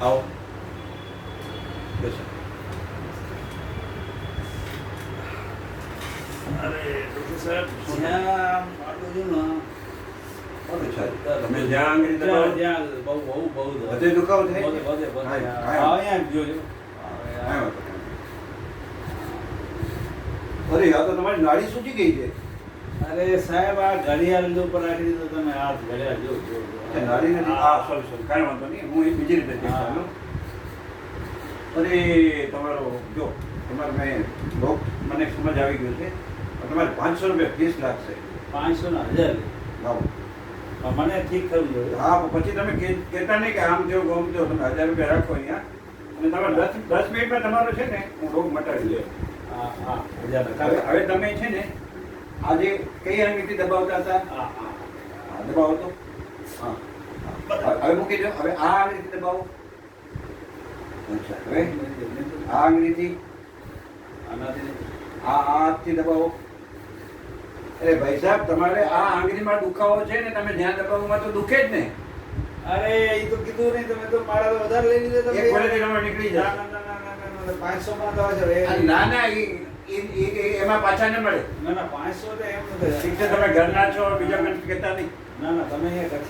આવો. બેસો? તમે જ્યાં આંગળી બહુ બહુ બહુ. બધે દુખાવો થાય? બધે. અહીંયા જોજો. અરે આ તો તમારી નાડી સૂચી ગઈ છે. અરે સાહેબ આ ઘડિયાળ ઉપર રાખી દીધો તમે આ ઘડિયાળ જો. તે નથી. હા. સોરી સોરી કાંઈ વાંધો નહીં. હું એ બીજી રીતે હા. અરે તમારો જો તમારે મેં લોક મને સમજ આવી ગયું છે. તમારે પાંચસો રૂપિયા ફીસ લાગશે. પાંચસો ને હજાર. લાવો મને ઠીક જોઈએ. હા પછી તમે કેતા કહેતા નહીં કે આમ જો ગમ જો તમે હજાર રૂપિયા રાખો અહીંયા. અને તમારે દસ દસ મિનિટમાં તમારો છે ને હું રોગ મટાડી લે હા હા હજાર. હવે તમે છે ને આજે કઈ આંગળીથી દબાવતા હતા? દબાવો તો. હવે મૂકી દો. હવે આ આંગળીથી દબાવો. હવે? આ આંગળીથી આનાથી આ હાથથી દબાવો. અરે ભાઈ સાહેબ તમારે આ આંગળીમાં દુખાવો છે ને તમે જ્યાં દબાવવામાં તો દુખે જ ને. અરે એ તો કીધું નહીં તમે તો મારા વધારે લઈ લીધા તમે. નીકળી ના ના ના ના ના ના, ના માં તો હશે. એ- ના ના એમાં પાછા ન મળે. ના ના પાંચસો તો એમ નથી તમે ઘરના છો બીજા કંઈ કહેતા નહીં. ના ના તમે કરશો